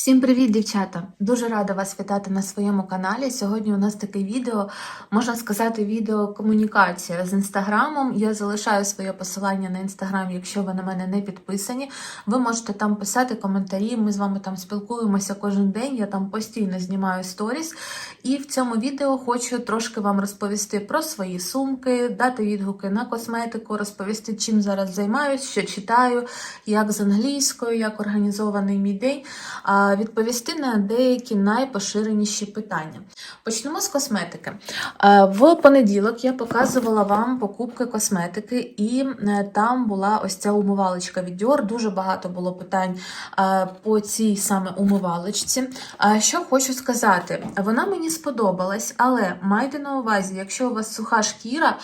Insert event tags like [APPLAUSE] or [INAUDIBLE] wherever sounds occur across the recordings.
Всім привіт, дівчата! Дуже рада вас вітати на своєму каналі. Сьогодні у нас таке відео, можна сказати, відео комунікація з інстаграмом. Я залишаю своє посилання на інстаграм, якщо ви на мене не підписані. Ви можете там писати коментарі. Ми з вами там спілкуємося кожен день. Я там постійно знімаю сторіс. І в цьому відео хочу трошки вам розповісти про свої сумки, дати відгуки на косметику, розповісти, чим зараз займаюсь, що читаю, як з англійською, як організований мій день. Відповісти на деякі найпоширеніші питання. Почнемо з косметики. Е, В понеділок я показувала вам покупки косметики, і е, там була ось ця умивалочка від Dior. Дуже багато було питань е, по цій саме умивалочці. Що хочу сказати, вона мені сподобалась, але майте на увазі, якщо у вас суха шкіра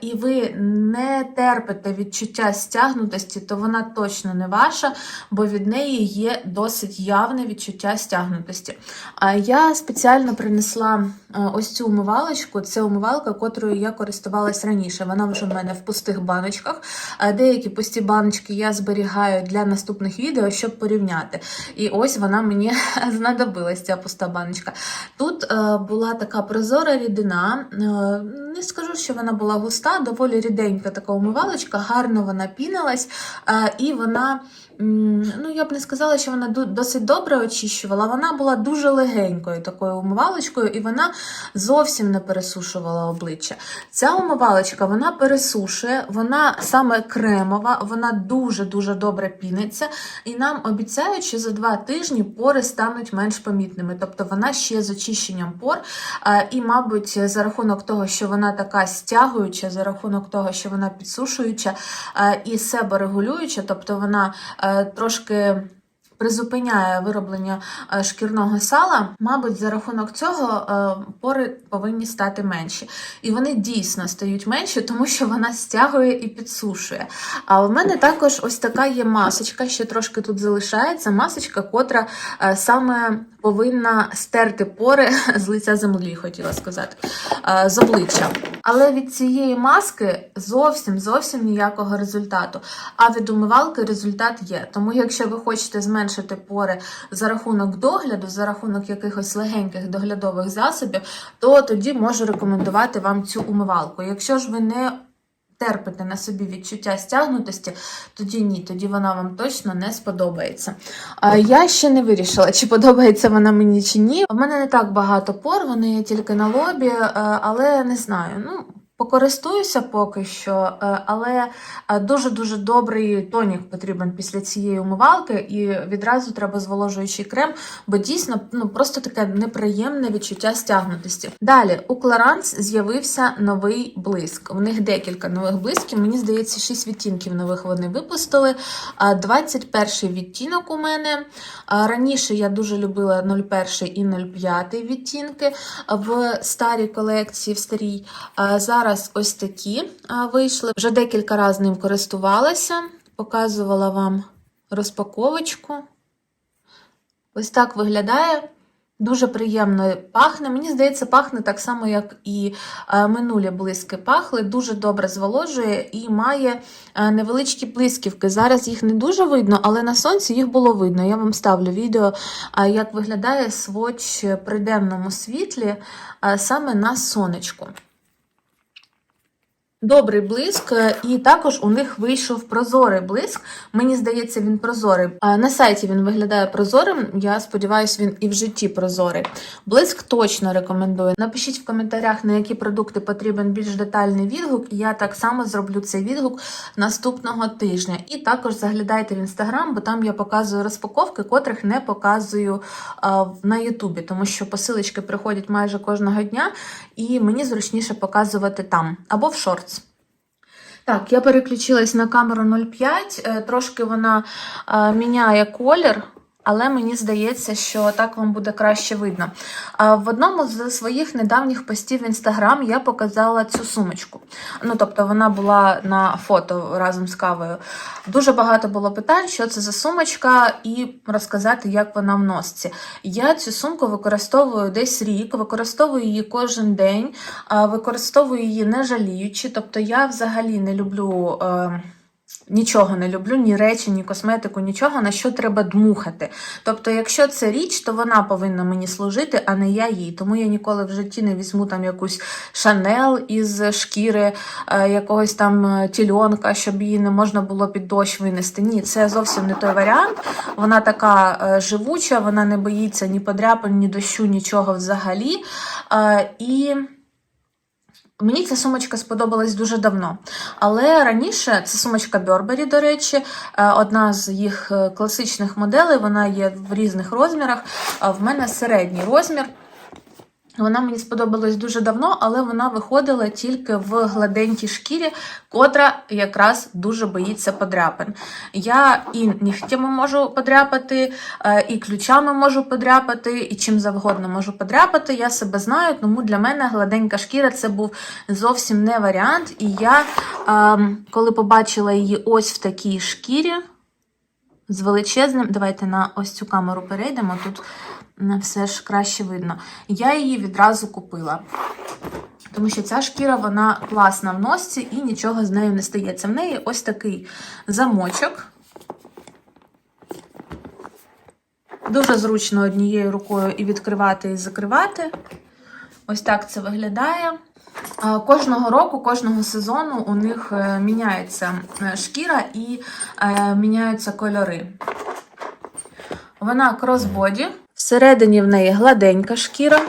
і ви не терпите відчуття стягнутості, то вона точно не ваша, бо від неї є досить явне відчуття стягнутості. А я спеціально принесла е, ось цю умивалочку. Це умивалка, котрою я користувалась раніше. Вона вже в мене в пустих баночках. Е, Деякі пусті баночки я зберігаю для наступних відео, щоб порівняти. І ось вона мені [LAUGHS] знадобилась, ця пуста баночка. Тут е, була така прозора рідина. Не скажу, що вона була густа, доволі ріденька така умивалочка, гарно вона пінилась, е, і вона. Ну, я б не сказала, що вона досить добре очищувала. Вона була дуже легенькою такою умивалочкою, і вона зовсім не пересушувала обличчя. Ця умивалочка вона пересушує, вона саме кремова, вона дуже-дуже добре піниться, і нам обіцяють, що за два тижні пори стануть менш помітними. Тобто вона ще з очищенням пор. Е, І, мабуть, за рахунок того, що вона така стягуюча, за рахунок того, що вона підсушуюча е, і себорегулююча, тобто вона е, трошки. Призупиняє вироблення е, шкірного сала, мабуть, за рахунок цього пори повинні стати менші. І вони дійсно стають менші, тому що вона стягує і підсушує. А в мене також ось така є масочка, ще трошки тут залишається. Масочка, котра саме повинна стерти пори [LAUGHS] з лиця землі, хотіла сказати, е, з обличчя. Але від цієї маски зовсім зовсім ніякого результату. А від умивалки результат є. Тому, якщо ви хочете зменшити пори за рахунок догляду, за рахунок якихось легеньких доглядових засобів, то тоді можу рекомендувати вам цю умивалку. Якщо ж ви не терпите на собі відчуття стягнутості, тоді ні, тоді вона вам точно не сподобається. Я ще не вирішила, чи подобається вона мені чи ні. У мене не так багато пор, вони є тільки на лобі, е, але не знаю. Ну, Покористуюся поки що, е, але е, дуже-дуже добрий тонік потрібен після цієї умивалки, і відразу треба зволожуючий крем, бо дійсно ну просто таке неприємне відчуття стягнутості. Далі у Clarins з'явився новий блиск. У них декілька нових блисків. Мені здається, 6 відтінків нових вони випустили. А 21 відтінок у мене. Раніше я дуже любила 01 і 05 відтінки в старій колекції, в старій. А Зараз ось такі вийшли. Вже декілька разів ним користувалася, показувала вам розпаковочку. Ось так виглядає. Дуже приємно пахне. Мені здається, пахне так само, як і е, минулі блиски пахли. Дуже добре зволожує і має е, невеличкі блисківки. Зараз їх не дуже видно, але на сонці їх було видно. Я вам ставлю відео, е, як виглядає сводч при денному світлі е, саме на сонечку. Добрий блиск, е, і також у них вийшов прозорий блиск. Мені здається, він прозорий. На сайті він виглядає прозорим. Я сподіваюся, він і в житті прозорий. Блиск точно рекомендую. Напишіть в коментарях, на які продукти потрібен більш детальний відгук, і я так само зроблю цей відгук наступного тижня. І також заглядайте в інстаграм, бо там я показую розпаковки, котрих не показую а, на Ютубі, тому що посилочки приходять майже кожного дня, і мені зручніше показувати там або в шортс. Так, я переключилась на камеру 0,5. е, Трошки вона міняє колір, але мені здається, що так вам буде краще видно. В одному з своїх недавніх постів в інстаграм я показала цю сумочку. Ну, тобто, вона була на фото разом з кавою. Дуже багато було питань, що це за сумочка, і розказати, як вона в носці. Я цю сумку використовую десь рік, використовую її кожен день, використовую її не жаліючи. Тобто я взагалі не люблю. Нічого не люблю, ні речі, ні косметику, нічого, на що треба дмухати. Тобто, якщо це річ, то вона повинна мені служити, а не я їй. Тому я ніколи в житті не візьму там якусь шанел із шкіри, е, якогось там е, тільонка, щоб її не можна було під дощ винести. Ні, це зовсім не той варіант. Вона така е, живуча, вона не боїться ні подряпин, ні дощу, нічого взагалі. І Мені ця сумочка сподобалась дуже давно. Але раніше це сумочка Burberry, до речі, е, одна з їх е, класичних моделей, вона є в різних розмірах. В мене середній розмір. Вона мені сподобалась дуже давно, але вона виходила тільки в гладенькій шкірі, котра якраз дуже боїться подряпин. Я і нігтями можу подряпати, е, і ключами можу подряпати, і чим завгодно можу подряпати. Я себе знаю, тому для мене гладенька шкіра це був зовсім не варіант. І я, ем, коли побачила її ось в такій шкірі, з величезним, давайте на ось цю камеру перейдемо. Тут не все ж краще видно. Я її відразу купила. Тому що ця шкіра вона класна в носці і нічого з нею не стається. В неї ось такий замочок. Дуже зручно однією рукою і відкривати, і закривати. Ось так це виглядає. Кожного року, кожного сезону у них е, міняється е, шкіра і е, міняються кольори. Вона кросбоді. Всередині в неї гладенька шкіра.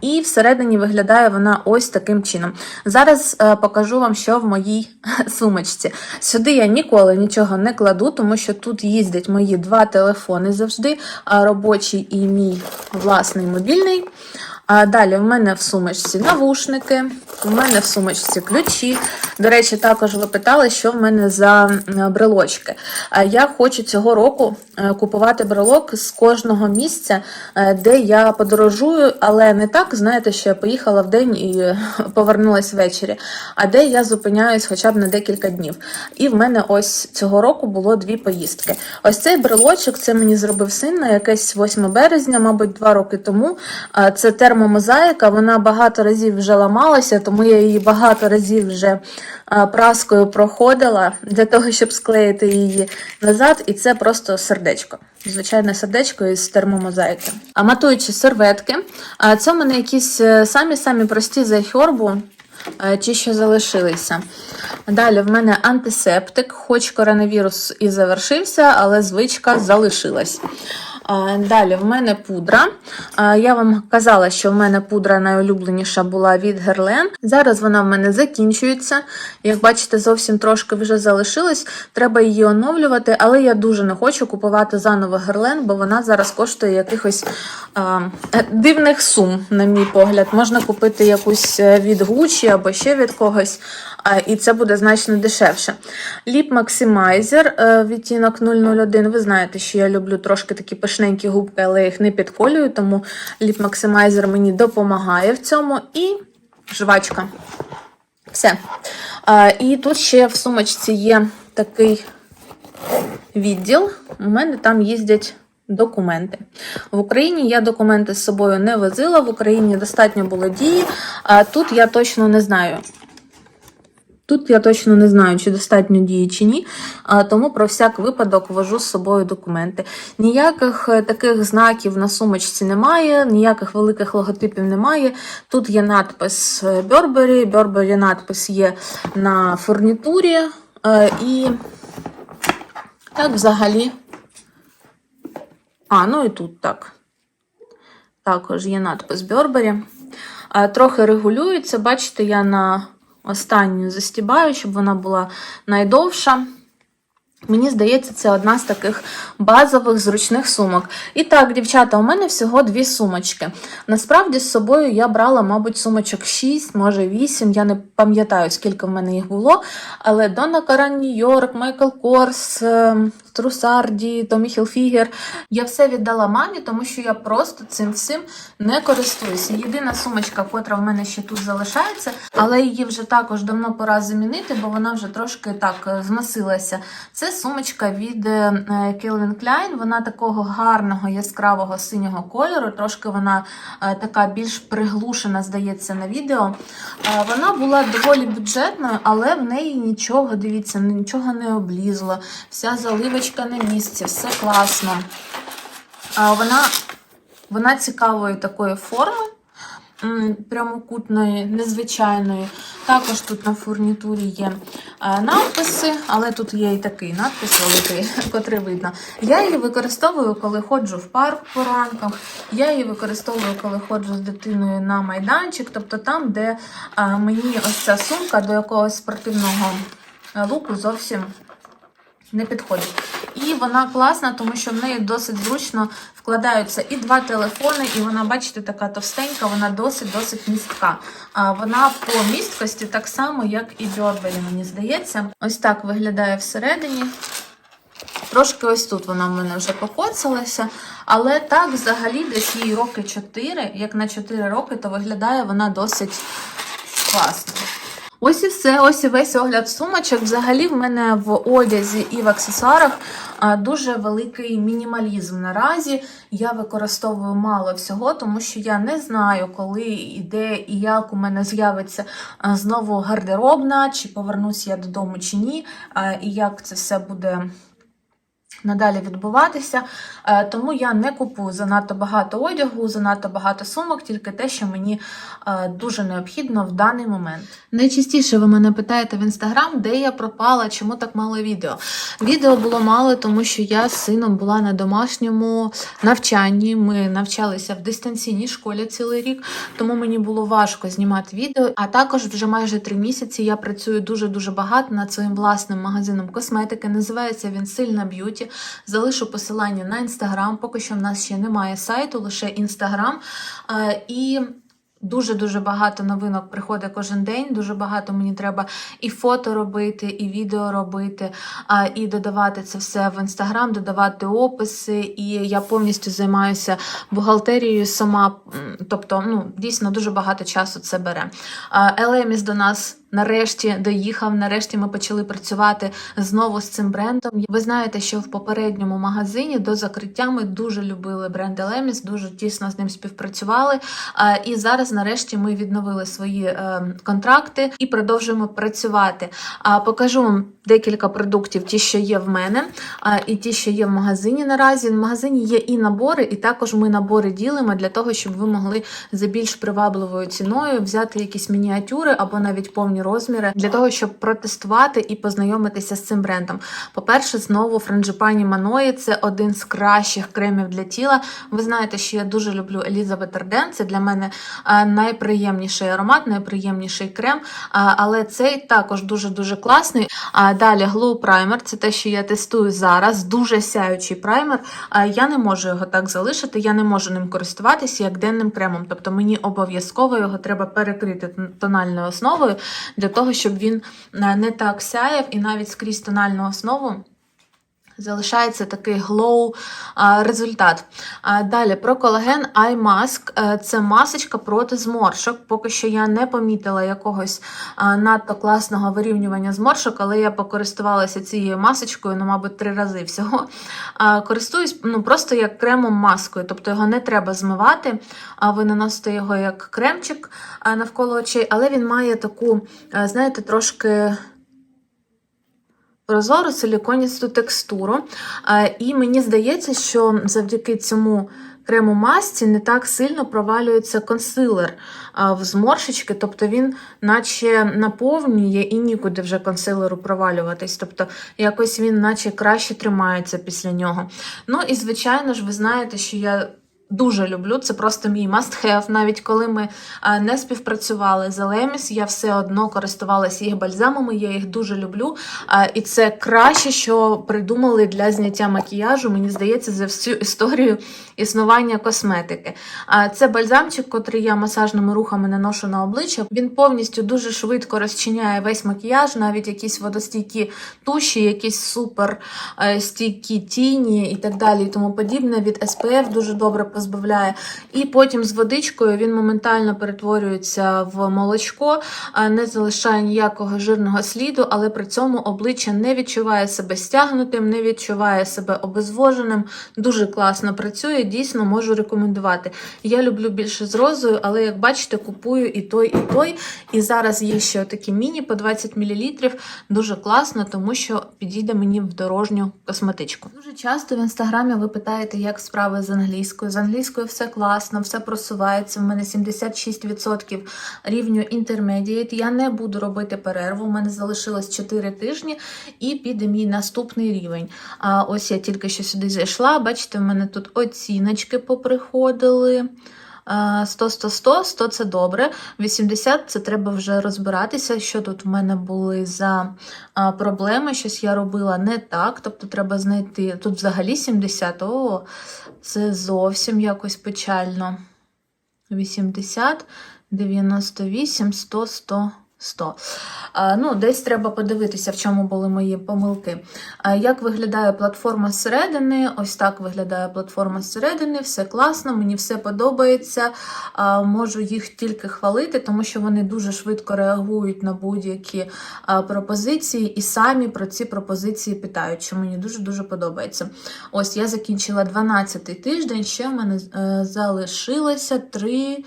І всередині виглядає вона ось таким чином. Зараз е, покажу вам, що в моїй [LAUGHS] сумочці. Сюди я ніколи нічого не кладу, тому що тут їздять мої два телефони завжди, робочий і мій власний мобільний. А далі в мене в сумочці навушники, в мене в сумочці ключі. До речі, також ви питали, що в мене за е, брелочки. Я хочу цього року е, купувати брелок з кожного місця, е, де я подорожую, але не так, знаєте, що я поїхала в день і [LAUGHS] повернулася ввечері, а де я зупиняюсь хоча б на декілька днів. І в мене ось цього року було дві поїздки. Ось цей брелочок це мені зробив син на якесь 8 березня, мабуть, два роки тому. А, Це термомозаїка, вона багато разів вже ламалася, тому я її багато разів вже праскою проходила для того, щоб склеїти її назад. І це просто сердечко. Звичайне сердечко із термомозаїки. А матуючи серветки, це в мене якісь е, самі-самі прості з айхорбу. Е, Ті, що залишилися. Далі в мене антисептик, хоч коронавірус і завершився, але звичка залишилась. Далі в мене пудра. Я вам казала, що в мене пудра найулюбленіша була від Герлен. Зараз вона в мене закінчується. Як бачите, зовсім трошки вже залишилось. Треба її оновлювати, але я дуже не хочу купувати заново Герлен, бо вона зараз коштує якихось е, е, дивних сум, на мій погляд. Можна купити якусь е, від Gucci або ще від когось. а, І це буде значно дешевше. Ліп Максимайзер е, відтінок 001. Ви знаєте, що я люблю трошки такі пишненькі губки, але їх не підколюю, тому ліп Максимайзер мені допомагає в цьому. І жвачка. Все. А, І тут ще в сумочці є такий відділ. У мене там їздять документи. В Україні я документи з собою не возила, в Україні достатньо було дії, а тут я точно не знаю. Тут я точно не знаю, чи достатньо дії чи ні, тому про всяк випадок вожу з собою документи. Ніяких е, таких знаків на сумочці немає, ніяких великих логотипів немає. Тут є надпис Burberry, Burberry надпис є на фурнітурі. е, І так взагалі. А, ну і тут так. Також є надпис Burberry. Трохи регулюється. Бачите, я на останню застібаю, щоб вона була найдовша. Мені здається, це одна з таких базових зручних сумок. І так, дівчата, у мене всього дві сумочки. Насправді з собою я брала, мабуть, сумочок 6, може 8. Я не пам'ятаю, скільки в мене їх було. Але Донна Каран Нью-Йорк, Майкл Корс, ем, Трусарді, Томі Хілфігер. Я все віддала мамі, тому що я просто цим всім не користуюся. Єдина сумочка, котра в мене ще тут залишається, але її вже також давно пора замінити, бо вона вже трошки так е, зносилася. Це Це сумочка від е, Calvin Klein. Вона такого гарного яскравого синього кольору. Трошки вона е, така більш приглушена, здається, на відео. Е, Вона була доволі бюджетною, але в неї нічого, дивіться, нічого не облізло. Вся заливочка на місці, все класно. Вона, вона цікавої такої форми, прямокутної, незвичайної. Також тут на фурнітурі є е, надписи, але тут є і такий надпис великий, [LAUGHS] котрий видно. Я її використовую, коли ходжу в парк по ранкам. Я її використовую, коли ходжу з дитиною на майданчик, тобто там, де е, мені ось ця сумка до якогось спортивного е, луку зовсім не підходить. І вона класна, тому що в неї досить зручно вкладаються і два телефони, і вона, бачите, така товстенька, вона досить-досить містка. А вона по місткості так само, як і Burberry, мені здається. Ось так виглядає всередині. Трошки ось тут вона в мене вже покоцалася, але так, взагалі, десь їй роки 4, як на 4 роки, то виглядає вона досить класно. Ось і все, ось і весь огляд сумочок. Взагалі в мене в одязі і в аксесуарах дуже великий мінімалізм наразі. Я використовую мало всього, тому що я не знаю, коли і і як у мене з'явиться знову гардеробна, чи повернусь я додому, чи ні, і як це все буде. Надалі відбуватися, Е, тому я не купую занадто багато одягу, занадто багато сумок, тільки те, що мені е, дуже необхідно в даний момент. Найчастіше ви мене питаєте в інстаграм, де я пропала, чому так мало відео. Відео було мало, тому що я з сином була на домашньому навчанні. Ми навчалися в дистанційній школі цілий рік, тому мені було важко знімати відео. А також вже майже три місяці я працюю дуже дуже багато над своїм власним магазином косметики. Називається він Сильна Б'юті. Залишу посилання на інстаграм. Поки що в нас ще немає сайту, лише інстаграм. І Дуже-дуже багато новинок приходить кожен день. Дуже багато мені треба і фото робити, і відео робити, і додавати це все в інстаграм, додавати описи. І я повністю займаюся бухгалтерією сама. Тобто, ну дійсно дуже багато часу це бере. Елеміс до нас. Нарешті доїхав, нарешті ми почали працювати знову з цим брендом. Ви знаєте, що в попередньому магазині до закриття ми дуже любили бренд Elemis, дуже тісно з ним співпрацювали. І зараз, нарешті, ми відновили свої е, контракти і продовжуємо працювати. Покажу вам декілька продуктів, ті, що є в мене, і ті, що є в магазині наразі. В магазині є і набори, і також ми набори ділимо для того, щоб ви могли за більш привабливою ціною взяти якісь мініатюри або навіть повні розміри для того, щоб протестувати і познайомитися з цим брендом. По-перше, знову франджипані Маної це один з кращих кремів для тіла. Ви знаєте, що я дуже люблю Елізабет Арден. Це для мене найприємніший аромат, найприємніший крем. Але цей також дуже дуже класний. А далі Glow Primer, це те, що я тестую зараз. Дуже сяючий праймер. Я не можу його так залишити, я не можу ним користуватися як денним кремом. Тобто мені обов'язково його треба перекрити тональною основою для того, щоб він е, не так сяяв і навіть скрізь тональну основу. Залишається такий глоу результат. Далі про колаген Eye Mask. Е, Це масочка проти зморшок. Поки що я не помітила якогось надто класного вирівнювання зморшок, але я покористувалася цією масочкою, ну, мабуть, три рази всього. Користуюсь ну, просто як кремом маскою, тобто його не треба змивати, ви наносите його як кремчик навколо очей, але він має таку, е, знаєте, трошки прозору силіконісту текстуру. Е, І мені здається, що завдяки цьому крему масці не так сильно провалюється консилер е, в зморшечки, тобто він наче наповнює і нікуди вже консилеру провалюватись. Тобто якось він наче краще тримається після нього. Ну і звичайно ж, ви знаєте, що я. Дуже люблю, це просто мій must have. Навіть коли ми не співпрацювали з Елеміс, я все одно користувалася їх бальзамами, я їх дуже люблю. І це краще, що придумали для зняття макіяжу, мені здається, за всю історію існування косметики. Це бальзамчик, котрий я масажними рухами наношу на обличчя. Він повністю дуже швидко розчиняє весь макіяж, навіть якісь водостійкі туші, якісь супер е, стійкі тіні і так далі, і тому подібне. Від SPF дуже добре позбавляє. І потім з водичкою він моментально перетворюється в молочко, не залишає ніякого жирного сліду, але при цьому обличчя не відчуває себе стягнутим, не відчуває себе обезвоженим. Дуже класно працює, дійсно можу рекомендувати. Я люблю більше з розою, але як бачите, купую і той, і той. І зараз є ще такі міні по 20 мл. Дуже класно, тому що підійде мені в дорожню косметичку. Дуже часто в інстаграмі ви питаєте, як справи з англійською. З англійською все класно, все просувається. У мене 76% рівню intermediate. Я не буду робити перерву. У мене залишилось 4 тижні, і піде мій наступний рівень. А ось я тільки що сюди зайшла. Бачите, в мене тут оціночки поприходили. 100, 100, 100, 100 це добре. 80 це треба вже розбиратися, що тут в мене були за проблеми. Щось я робила не так. Тобто треба знайти. Тут взагалі 70, о, це зовсім якось печально. 80, 98, 100, 100. 100. Ну, Десь треба подивитися, в чому були мої помилки. Як виглядає платформа зсередини? Ось так виглядає платформа зсередини, все класно, мені все подобається. Можу їх тільки хвалити, тому що вони дуже швидко реагують на будь-які пропозиції і самі про ці пропозиції питають, що мені дуже-дуже подобається. Ось я закінчила 12-й тиждень, ще в мене е, залишилося 3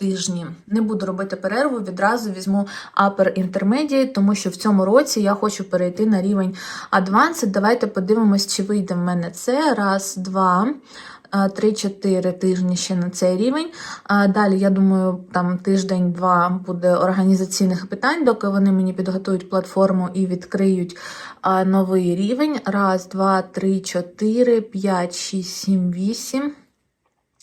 тижні. Не буду робити перерву, відразу візьму Upper Intermediate, тому що в цьому році я хочу перейти на рівень Advanced. Давайте подивимось, чи вийде в мене це. Раз, два. 3-4 тижні ще на цей рівень. А Далі, я думаю, там тиждень-два буде організаційних питань, доки вони мені підготують платформу і відкриють новий рівень. Раз, два, три, чотири, п'ять, шість, сім, вісім.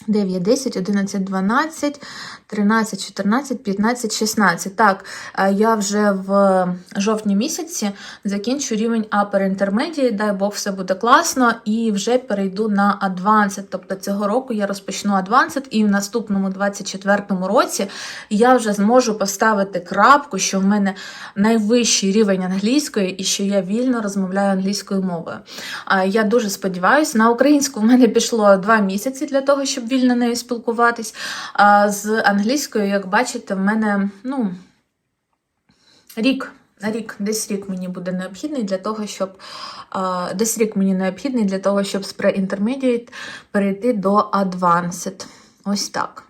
9, 10, 11, 12, 13, 14, 15, 16. Так, е, я вже в жовтні місяці закінчу рівень Upper Intermediate, дай Бог, все буде класно, і вже перейду на Advanced. Тобто цього року я розпочну Advanced, і в наступному 24-му році я вже зможу поставити крапку, що в мене найвищий рівень англійської і що я вільно розмовляю англійською мовою. Я дуже сподіваюся, на українську в мене пішло 2 місяці для того, щоб вільно нею спілкуватись. А з англійською, як бачите, в мене ну, рік. Рік, десь рік мені буде необхідний для того, щоб десь рік мені необхідний для того, щоб з pre-intermediate перейти до advanced. Ось так.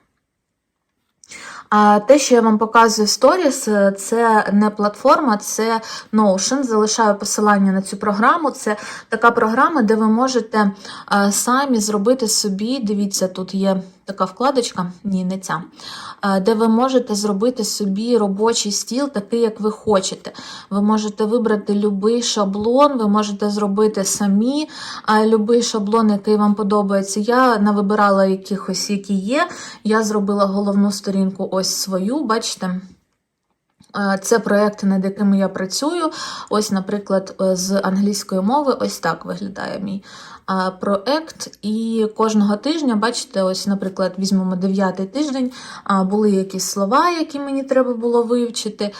А те, що я вам показую в Stories, це не платформа, це Notion. Залишаю посилання на цю програму. Це така програма, де ви можете самі зробити собі. Дивіться, тут є така вкладочка, ні, не ця, де ви можете зробити собі робочий стіл, такий, як ви хочете. Ви можете вибрати будь-який шаблон, ви можете зробити самі будь-який шаблон, який вам подобається. Я навибирала якихось, які є. Я зробила головну сторінку ось свою, бачите. Це проєкти, над якими я працюю. Ось, наприклад, з англійської мови, ось так виглядає мій проєкт. І кожного тижня, бачите, ось, наприклад, візьмемо дев'ятий тиждень, були якісь слова, які мені треба було вивчити,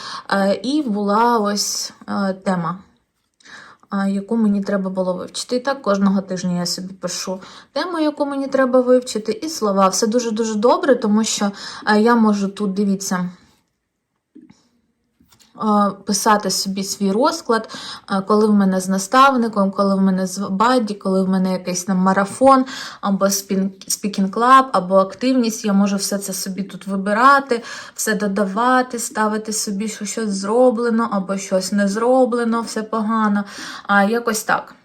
і була ось тема. Яку мені треба було вивчити. І так, кожного тижня я собі пишу тему, яку мені треба вивчити, і слова. Все дуже-дуже добре, тому що я можу тут, дивіться, писати собі свій розклад, коли в мене з наставником, коли в мене з баді, коли в мене якийсь там марафон, або спікінг клаб, або активність. Я можу все це собі тут вибирати, все додавати, ставити собі, що щось зроблено, або щось не зроблено, все погано. А якось так.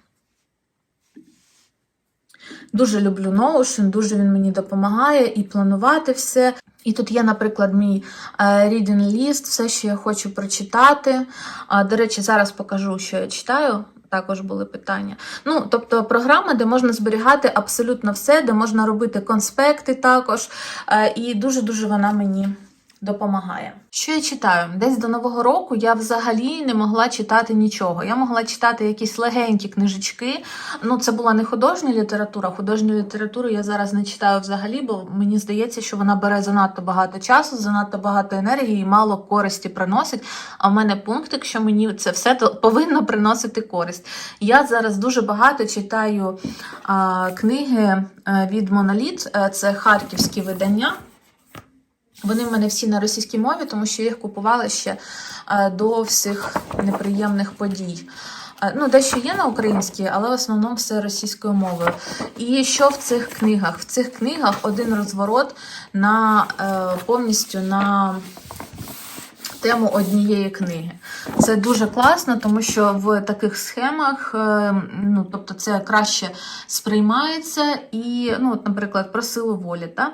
Дуже люблю Notion, дуже він мені допомагає і планувати все. І тут є, наприклад, мій е, reading list, все, що я хочу прочитати. До речі, зараз покажу, що я читаю. Також були питання. Ну, тобто, програма, де можна зберігати абсолютно все, де можна робити конспекти також. Е, і дуже-дуже вона мені допомагає. Що я читаю? Десь до нового року я взагалі не могла читати нічого. Я могла читати якісь легенькі книжечки. Ну, це була не художня література. Художню літературу я зараз не читаю взагалі, бо мені здається, що вона бере занадто багато часу, занадто багато енергії і мало користі приносить. А в мене пунктик, що мені це все то повинно приносити користь. Я зараз дуже багато читаю а, книги е, від Моноліт, Е, це харківські видання. Вони в мене всі на російській мові, тому що я їх купувала ще е, до всіх неприємних подій. Е, Ну, дещо є на українській, але в основному все російською мовою. І що в цих книгах? В цих книгах один розворот на е, повністю на тему однієї книги. Це дуже класно, тому що в таких схемах, е, ну тобто, це краще сприймається, і, ну, от, наприклад, про силу волі, та?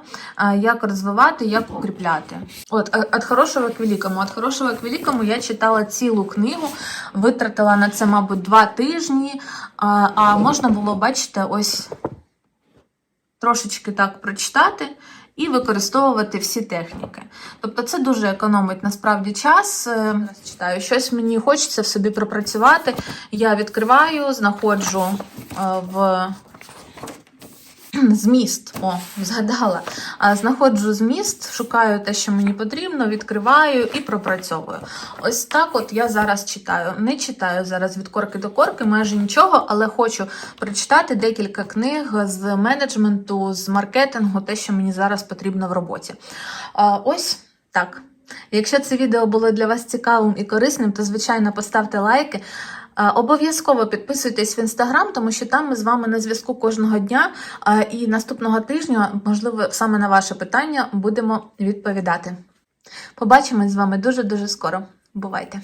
Як розвивати, як укріпляти. От «От «От хорошого к великому. От хорошого к великому я читала цілу книгу, витратила на це, мабуть, два тижні. А, можна було, бачите, ось трошечки так прочитати і використовувати всі техніки. Тобто це дуже економить насправді час. Е, читаю, щось мені хочеться в собі пропрацювати. Я відкриваю, знаходжу е, в [CLEARS THROAT] зміст. О, згадала. Знаходжу зміст, шукаю те, що мені потрібно, відкриваю і пропрацьовую. Ось так от я зараз читаю. Не читаю зараз від корки до корки, майже нічого, але хочу прочитати декілька книг з менеджменту, з маркетингу, те, що мені зараз потрібно в роботі. Ось так. Якщо це відео було для вас цікавим і корисним, то звичайно поставте лайки. Е, Обов'язково підписуйтесь в інстаграм, тому що там ми з вами на зв'язку кожного дня. е, І наступного тижня, можливо, саме на ваше питання будемо відповідати. Побачимось з вами дуже дуже скоро. Бувайте!